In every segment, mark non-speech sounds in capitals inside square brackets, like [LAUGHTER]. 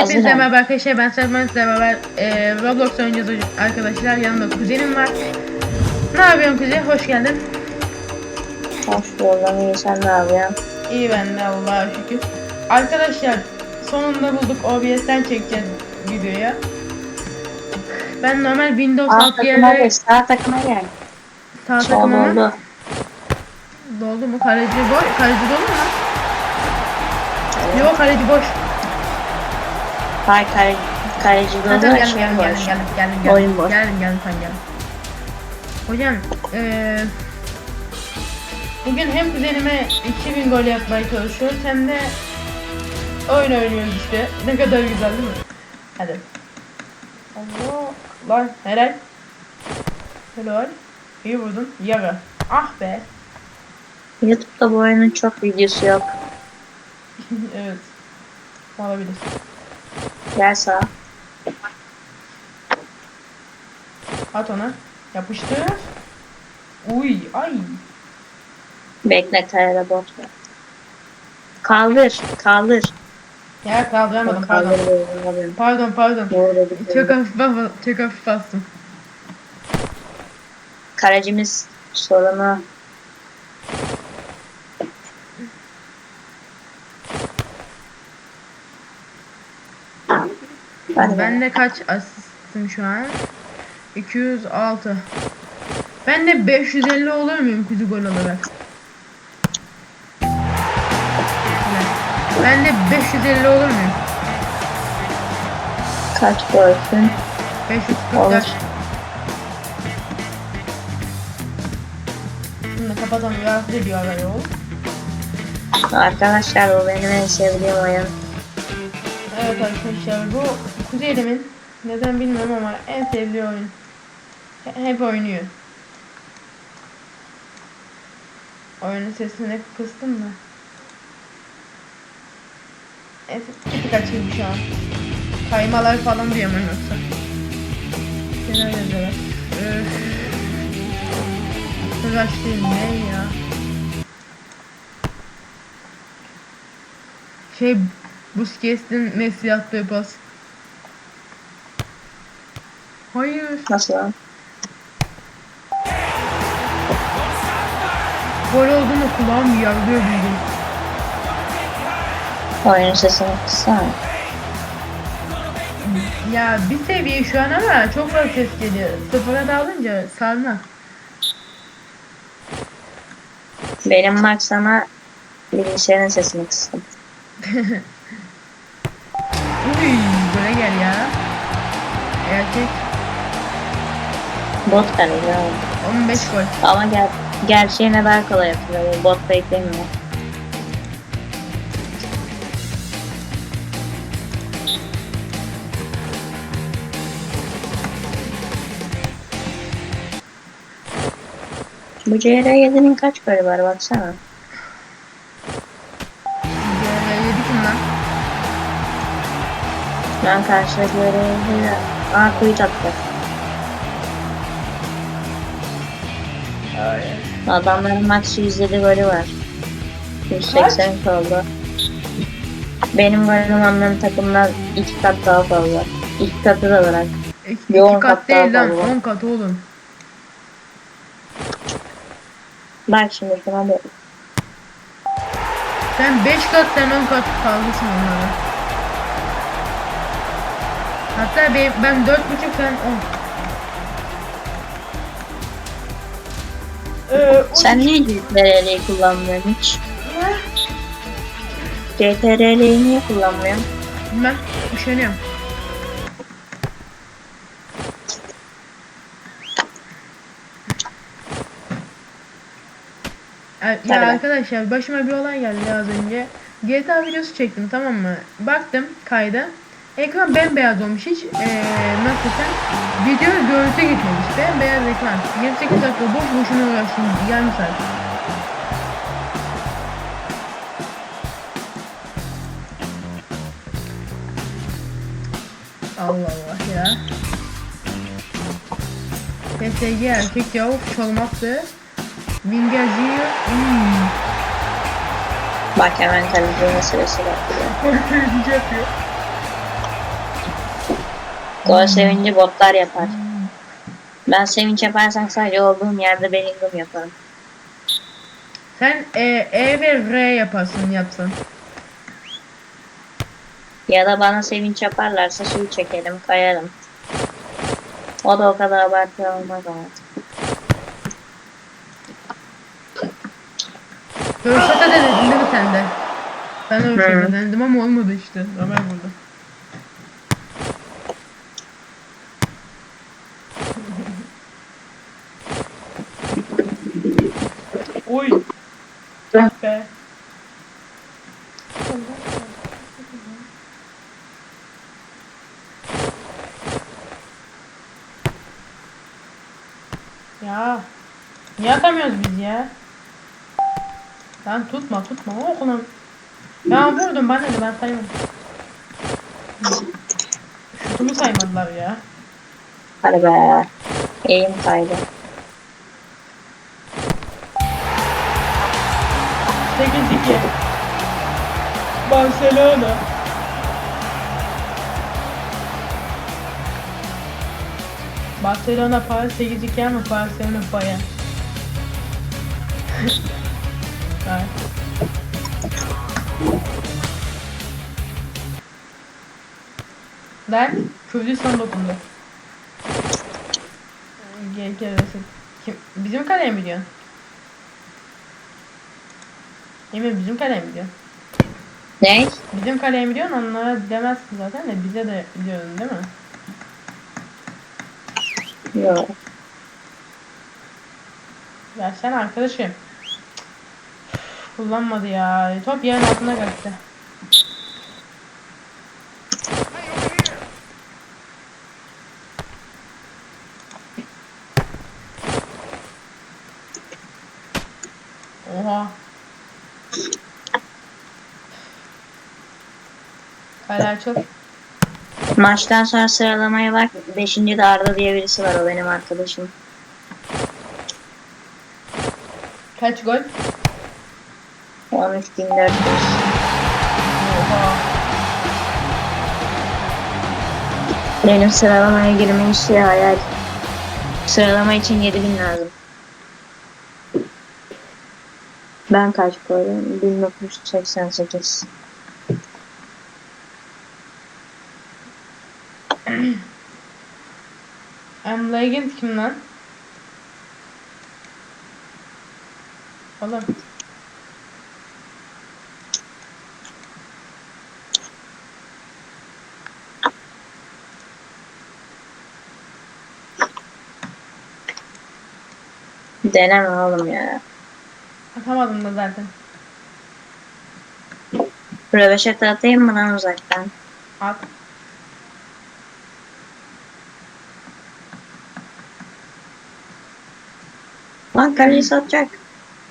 Hepinize merhaba arkadaşlar ben Serman sizle beraber e, Roblox oynayacağız arkadaşlar yanımda kuzenim var Ne yapıyorsun kuzey hoş geldin Hoş buldum. İyi sen ne yapıyorsun? İyi ben de Allah'a şükür Arkadaşlar sonunda bulduk OBS'ten çekeceğiz videoya Ben normal Windows Sağ alt yerlere. Sağ takıma gel. sağ takıma mı? oldu. Doldu mu? Kaleci boş. Kaleci dolu mu? Yok kaleci boş. Hayır kare, kaleci Hadi dolu. gelin Şey gelin boş. gelin gelin gelin gelin. Oyun boş. Sen gelin. Hocam eee bugün hem kuzenime 2000 gol yapmaya çalışıyoruz hem de oyun oynuyoruz işte. Ne kadar güzel değil mi? Hadi. Allah. Lan helal. Helal. İyi vurdun. Yaga. Ah be. Youtube'da bu oyunun çok videosu yok. [LAUGHS] evet. Olabilir. Gel sağ. At ona. Yapıştır. Uy ay. Bekle kayada bot. Kaldır. Kaldır. Ya kaldıramadım pardon. Kaldır. Pardon pardon. Doğru Çok hafif çok hafif bastım. Kalecimiz sorunu. Hadi Ben de kaç asistim şu an? 206. Ben de 550 olur muyum kuzu gol olarak? Ben de 550 olur muyum? Kaç golsün? 544. Olur. Şimdi kapatalım rahatsız ediyor ara yol. Arkadaşlar bu benim en sevdiğim oyun. Evet arkadaşlar bu Kuzeylimin neden bilmiyorum ama en sevdiği oyun. He- Hep oynuyor. Oyunun sesini kıstım da. Evet, bir tık açayım şu an. Kaymalar falan diyorum ben yoksa. Neler yazıyorlar? Rush değil ne ya? Şey Busquets'in Messi attığı pas. Hayır. Nasıl lan? Gol oldu mu kulağım yarılıyor bildiğin. Oyunun sesini kıssana. Ya bir seviye şu an ama çok fazla ses geliyor. Sıfıra dağılınca sarma. Benim maksama bilgisayarın sesini kıstım. [LAUGHS] Uy böyle gel ya. Erkek Bot kalıyor. 15 gol. Ama ger gerçeğine daha kolay yapılıyor. Bu Bot beklemiyor. Bu CR7'nin kaç golü var baksana. Böyle yedi kim lan? Ben karşıda CR7'yle Aa kuyut attı. Adamların max 107 golü var. 180 oldu. Benim golüm onların takımdan iki kat daha fazla. İki katı da bırak. İki, on iki kat kat değil lan fazla. 10 kat oğlum. Bak şimdi şuna bir Sen 5 kat sen 10 kat fazlasın onlara. Hatta ben, ben 4.5 sen 10. Ee, Sen niye CTRL'yi kullanmıyorsun hiç? CTRL'yi niye kullanmıyorsun? Ben üşeniyorum. Ya, Hadi ya bak. arkadaşlar başıma bir olay geldi az önce. GTA videosu çektim tamam mı? Baktım kayda. Ekran bembeyaz olmuş hiç eee nasıl desem video görüntü gitmemiş. Bembeyaz ekran. 28 dakika boş boşuna uğraştım. Yarım saat. Allah Allah ya. PSG erkek yavuk çalmaktı. Vingacı hmm. Bak hemen kaleci meselesi yapıyor. Kaleci [LAUGHS] yapıyor. Gol sevinci botlar yapar. Ben sevinç yaparsam sadece olduğum yerde Bellingham yaparım. Sen e, e ve R yaparsın yapsan. Ya da bana sevinç yaparlarsa suyu çekelim, kayarım. O da o kadar abartı olmaz artık. Röveşata denedin değil mi sen de? Ben de röveşata denedim ama olmadı işte. Ömer burada. Oy. Ah be. Ya. Niye atamıyoruz biz ya? Lan tutma tutma o okulun. Ya vurdum ben de ben saymadım. Şutumu saymadılar ya. Hadi be. Eğim kaydı. 8-2. Barcelona. Barcelona Paris 8-2 ama Barcelona Bayern. Evet. Lan Kürdistan dokundu. Gel gel. Kim? Bizim kaleye mi diyorsun? Emin bizim kaleye mi diyorsun? Ne? Bizim kaleye mi diyorsun onlara demezsin zaten de bize de diyorsun değil mi? Yok. Ya sen arkadaşım. Kullanmadı ya. Top yerin altına kaçtı. Oha. Kale açıl. Maçtan sonra sıralamaya bak. Beşinci de Arda diye birisi var o benim arkadaşım. Kaç gol? 13.400. Oha. Benim sıralamaya girme işi hayal. Sıralama için 7000 lazım. Ben kaç koydum? 1988. Am Legend kim lan? Oğlum. Deneme oğlum ya. Atamadım da zaten. Röveşete atayım mı lan uzaktan? At. Lan kaleyi satacak.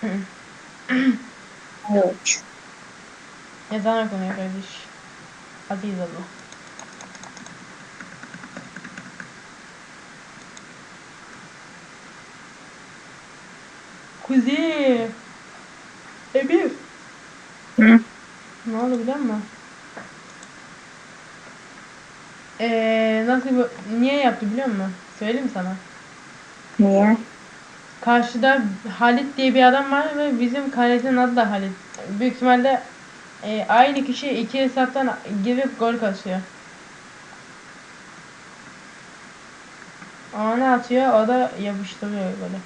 [CLEARS THROAT] Yok. Yazan okunuyor kardeş. Aziz Allah. Kuzey. Emir. Hı? Ne oldu biliyor musun? Ee, nasıl bu, niye yaptı biliyor musun? Söyleyeyim sana. Niye? Karşıda Halit diye bir adam var ve bizim kalecinin adı da Halit. Büyük ihtimalle e, aynı kişi iki hesaptan girip gol kasıyor. O ne atıyor? O da yapıştırıyor böyle.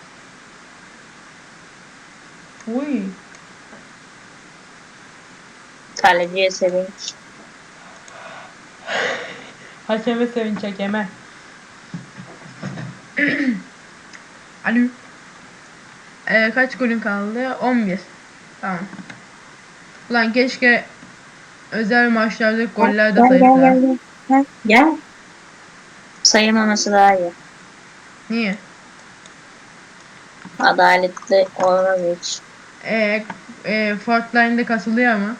Uy. Kaleciye sevinç. [LAUGHS] Hakeme sevinç hakeme. [CLEARS THROAT] Alo. Ee, kaç golün kaldı? 11. Tamam. Ulan keşke özel maçlarda goller de Gel gel sayılsa. gel. Gel. Gel. gel. Sayılmaması daha iyi. Niye? Adaletli olmaz hiç. Ee, e, Fortnite'de kasılıyor ama.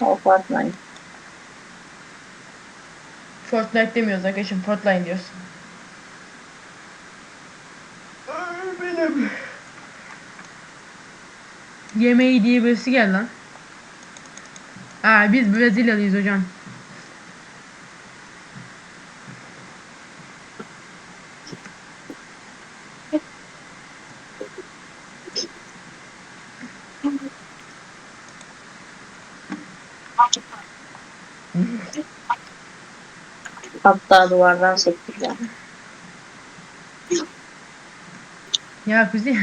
O Fortnite. Fortnite demiyoruz arkadaşım. Fortnite diyoruz. Benim. Yemeği diye birisi gel lan. Aa biz Brezilyalıyız hocam. Hatta duvardan sektireceğim. Ya Kuzi. [LAUGHS]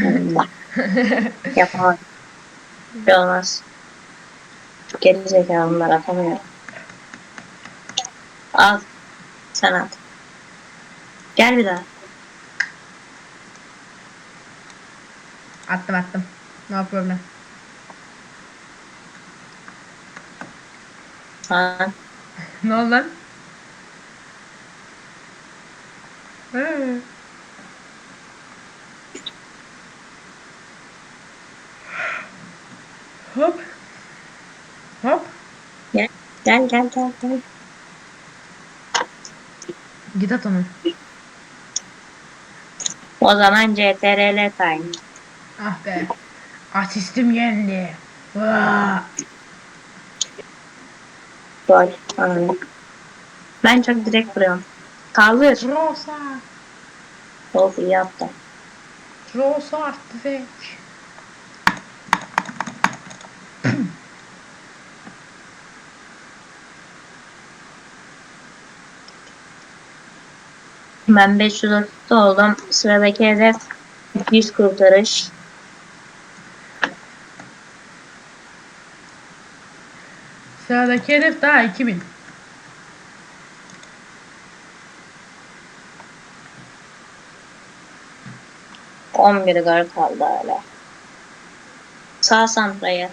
Şey olmaz. Geri zekalımlar atamıyor. Al. Sen at. Gel bir daha. attım attım. No problem. Ha. [LAUGHS] Ne oldu lan? Ee. Hop. Hop. Gel gel gel gel. gel. Git at onu. O zaman CTRL time. Ah be. Asistim geldi. Vaa. Gol. Aynen. Ben çok direkt vuruyorum. Kaldır. Trosa. Of iyi yaptın. Trosa arttı ve. Ben 530'da oldum. Sıradaki hedef 100 kurtarış. Sıradaki hedef daha 2000. On bir gol kaldı hala. Sağ santraya.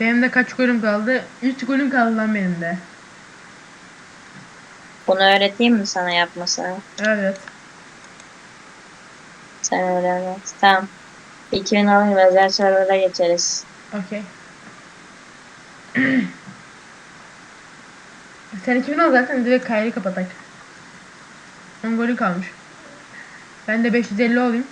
Benim de kaç golüm kaldı? 3 golüm kaldı lan benim de. Bunu öğreteyim mi sana yapmasını? Evet. Sen öğrenmez. Tamam. 2000 alayım özel server'a geçeriz. Okey. [CLEARS THROAT] Sen 2000 al zaten direkt kaydı kapatak. 10 golü kalmış. Ben de 550 olayım.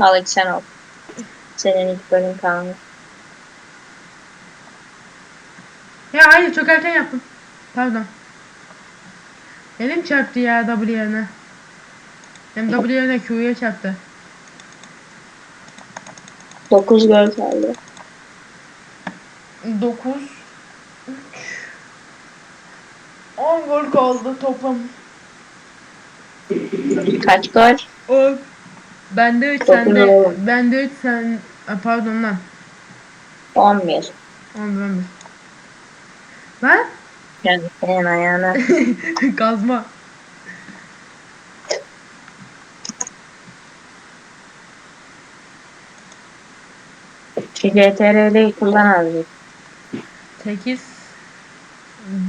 Al sen ol. Senin ilk bölüm kalmış. Ya hayır çok erken yaptım. Pardon. Elim çarptı ya W yerine. Hem W yerine Q'ya çarptı. 9 gol kaldı. 9 3 10 gol kaldı toplam. Kaç gol? 10 Bende 3 Dokuz sende bende 3 sen Aa, pardon lan 11. 11 11 Lan Yani senin ayağına. [LAUGHS] kazma Şu CTRL'yi kullan abi. 8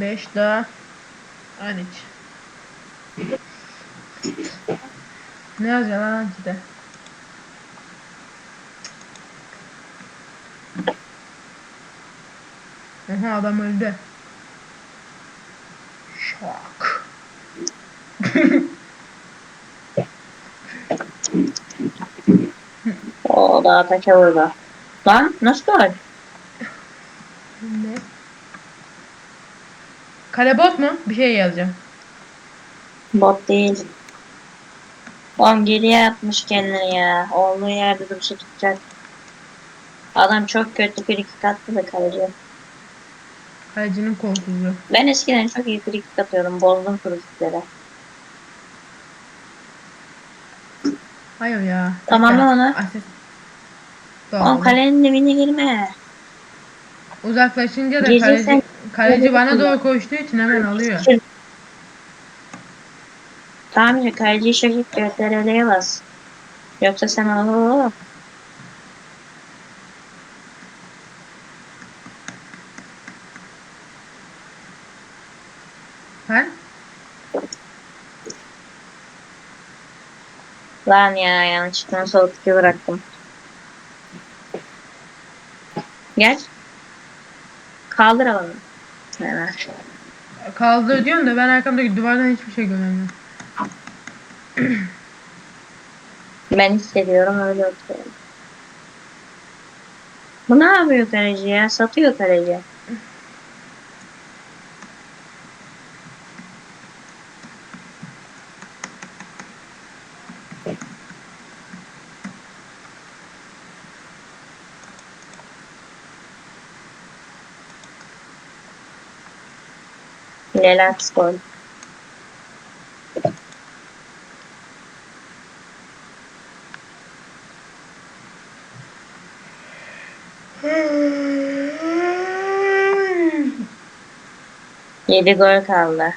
5 daha 13 Ne yazıyor lan işte Aha adam öldü. O daha taça vurdu. Lan nasıl gol? Ne? Kale bot mu? Bir şey yazacağım. Bot değil. Oğlum geriye atmış kendini ya. Olduğu yerde duruşu tutacak. Adam çok kötü frikik attı da kaleci. Kalecinin kolsuzluğu. Ben eskiden çok iyi frikik atıyordum. Bozdum frikikleri. Hayır ya. Tamamla onu. Asist. Oğlum Doğru. kalenin dibine girme. Uzaklaşınca da Gece kaleci, sen- kaleci bana doğru koştuğu için hemen alıyor. Tamam işte kaleciyi şaşırt CTRL'ye bas. Yoksa sen olur. Ben? Lan ya yanlışlıkla sol tıkı bıraktım. Gel. Kaldır alanı. Hemen. Kaldır diyorsun da ben arkamdaki duvardan hiçbir şey göremiyorum. [CLEARS THROAT] Ben hissediyorum öyle oturuyorum. Bu ne yapıyor kaleci ya? Satıyor kaleci. Relax gol. Yedi gol kaldı.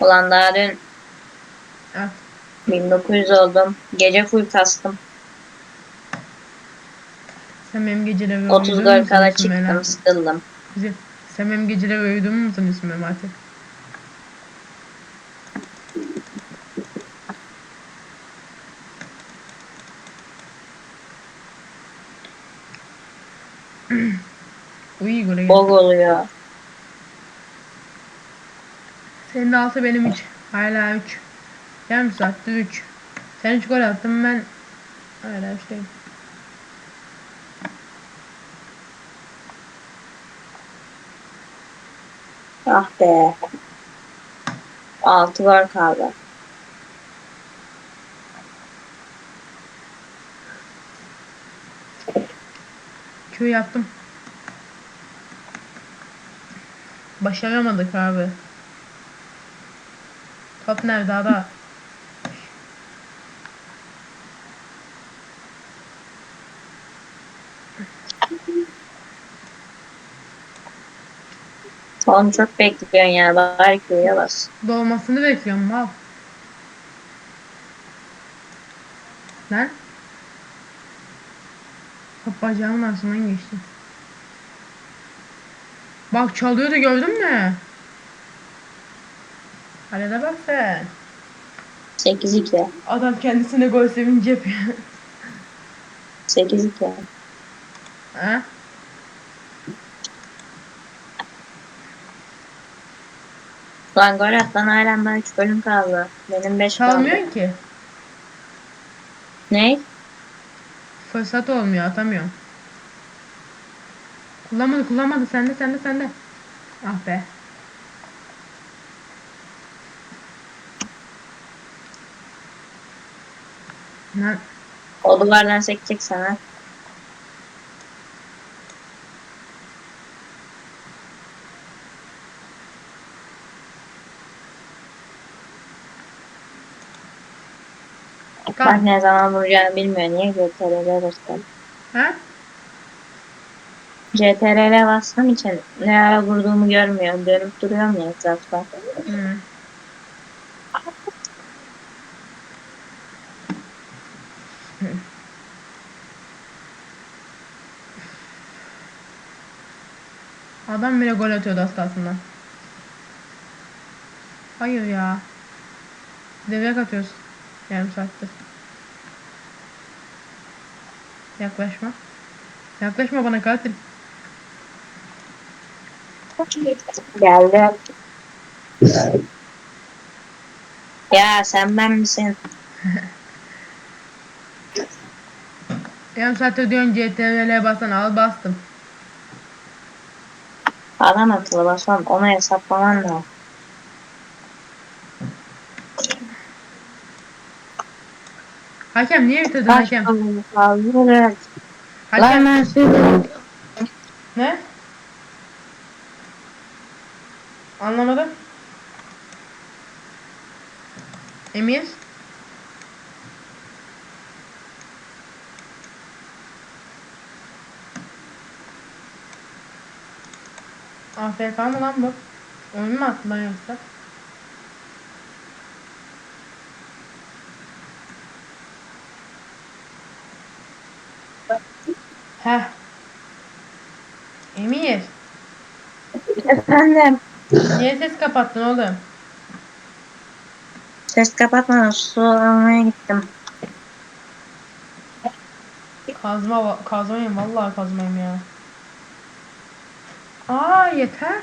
Ulan daha dün Ah, 1900 oldum. Gece full kastım. Sen benim geceleri 30 uyudun gol mu kala sanıyorsun Mela? çıktım sıkıldım. Güzel. Sen benim geceleri uyudun mu Memati? Uyu gole gel. Bog oluyor. Senin altı benim 3. Hala 3. Yarım saatte 3. Sen 3 gol attın ben hala üçteyim. Ah be. 6 gol kaldı. Q yaptım. Başaramadık abi. Top nerede ada? Oğlum çok bekliyorsun ya. Bari köye bas. Dolmasını bekliyorum mal. Lan. Top bacağımın arasından geçti. Bak çalıyordu gördün mü? De bak sen. 8-2. Adam kendisine gol sevinci yapıyor. 8-2. ha? Lan gol at lan halen daha 3 golüm kaldı. Benim 5 kaldı. Çalmıyorsun ki. Ne? Fırsat olmuyor atamıyorum. Kullanmadı kullanmadı sende sende sende. Ah be. Lan O duvardan sekecek sana. Bak ne zaman vuracağını bilmiyor. Niye CTRL'e bastım? Ha? CTRL'e bastığım için ne ara vurduğumu görmüyor. Dönüp duruyorum ya etrafta. Hı. Adam bile gol atıyordu kalsın Hayır ya. Devrek atıyoruz. Yarım saattir. Yaklaşma. Yaklaşma bana katil. Geldi. [LAUGHS] Ya sen ben misin? [LAUGHS] Yarım saattir diyorsun CTRL'e basan al bastım. Adam akıllı basmam. Onu hesaplaman lazım. Hakem niye bitirdin hakem? Lan Hakem ben ne? Anlamadım. Emir? AFK mı lan bu? Oyun mu attı lan yoksa? Heh. Emir. Efendim. Niye ses kapattın oğlum? Ses kapatma. Su almaya gittim. Kazma kazmayım vallahi kazmayım ya. Aa yeter.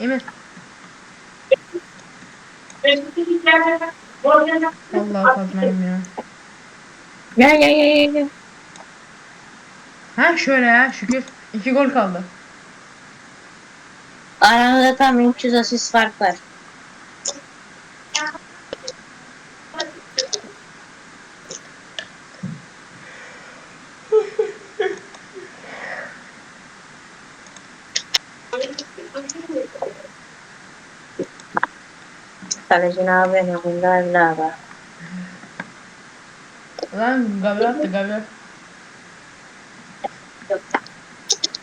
Emir vallahi kazmayım ya. Gel gel gel gel. gel. Ha şöyle ya şükür. iki gol kaldı. Aramızda tam 300 asist fark var. Kalecin abi ne bunlar lava. Lan Gabriel attı Gabriel.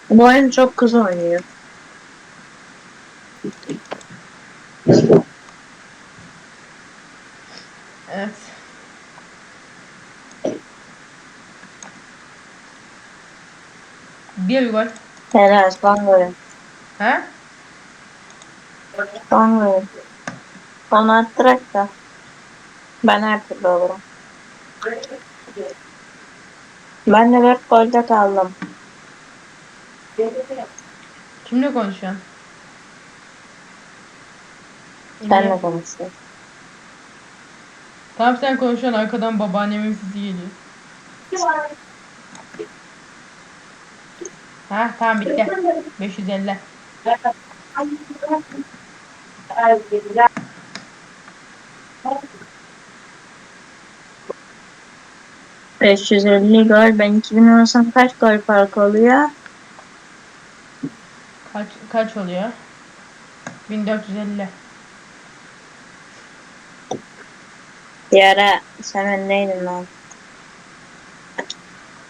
Bu oyun çok kısa oynuyor. Evet. Bir gol. Helal son golü. Ha? Son golü. Onu attırak da. Ben her türlü olurum. Ben de dört golde kaldım. Kimle konuşuyorsun? Senle konuşuyorum. Tamam sen konuşuyorsun arkadan babaannemin sesi geliyor. Ha tamam bitti. 550. ...550 gol. Ben 2000 olsam kaç gol farkı oluyor? Kaç kaç oluyor? 1450. Bir ara sen öndeydin lan.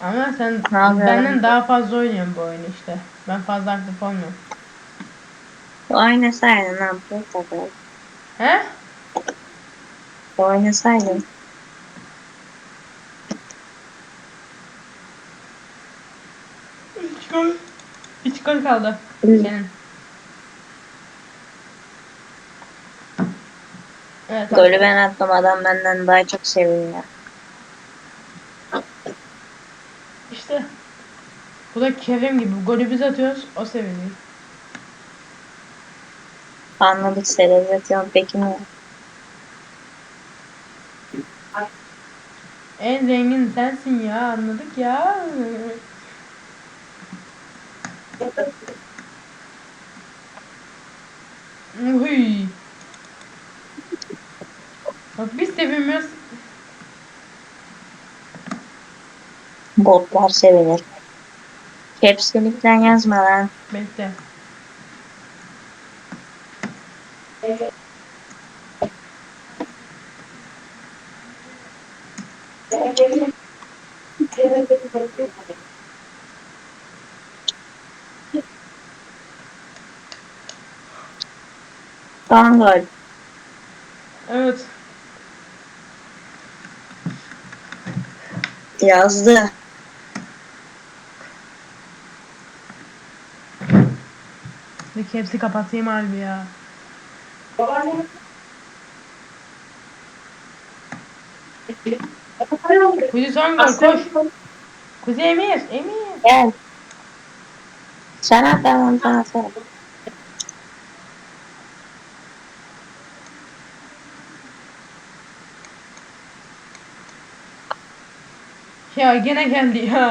Ama sen benden daha fazla oynuyorsun bu oyunu işte. Ben fazla aktif olmuyorum. Oynasaydın ne yapıyor tabii. He? Oynasaydın. Gol kaldı. Senin. Evet. Golü ben attım adam benden daha çok seviniyor. İşte. Bu da Kerim gibi. Golü biz atıyoruz. O seviniyor. Anladık televizyon peki mi? En zengin sensin ya. Anladık ya. Uy. Bak biz sevinmiyoruz. Botlar sevinir. Caps'likten yazma lan. Bekle. Gol. Evet. Yazdı. Bir hepsi kapatayım harbi ya. Kuzi son gol koş. Kuzi Emir. Emir. Gel. Sen at ben onu sana atarım. Ya gene geldi ya.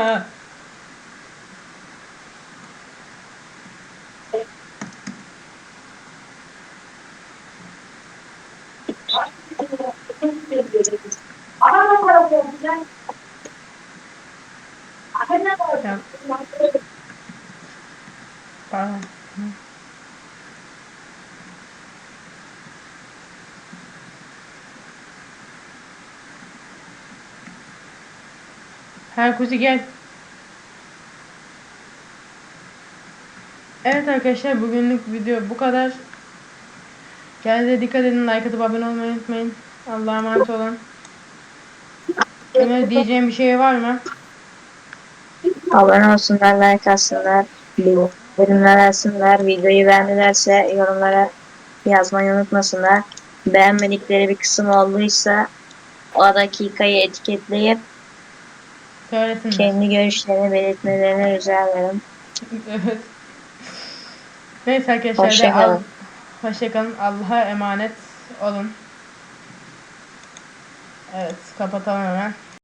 Ya. Pardon. Her kuzi gel. Evet arkadaşlar bugünlük video bu kadar. Kendinize dikkat edin. Like atıp abone olmayı unutmayın. Allah'a emanet olun. Ömer diyeceğim bir şey var mı? Abone olsunlar, like atsınlar, bildirimler açsınlar, videoyu beğendilerse yorumlara yazmayı unutmasınlar. Beğenmedikleri bir kısım olduysa o dakikayı etiketleyip Söylesinler. kendi görüşlerini belirtmelerini rica ederim. evet. Neyse arkadaşlar. da Hoşça al- kalın. Hoşça kalın. Allah'a emanet olun. Evet kapatalım hemen.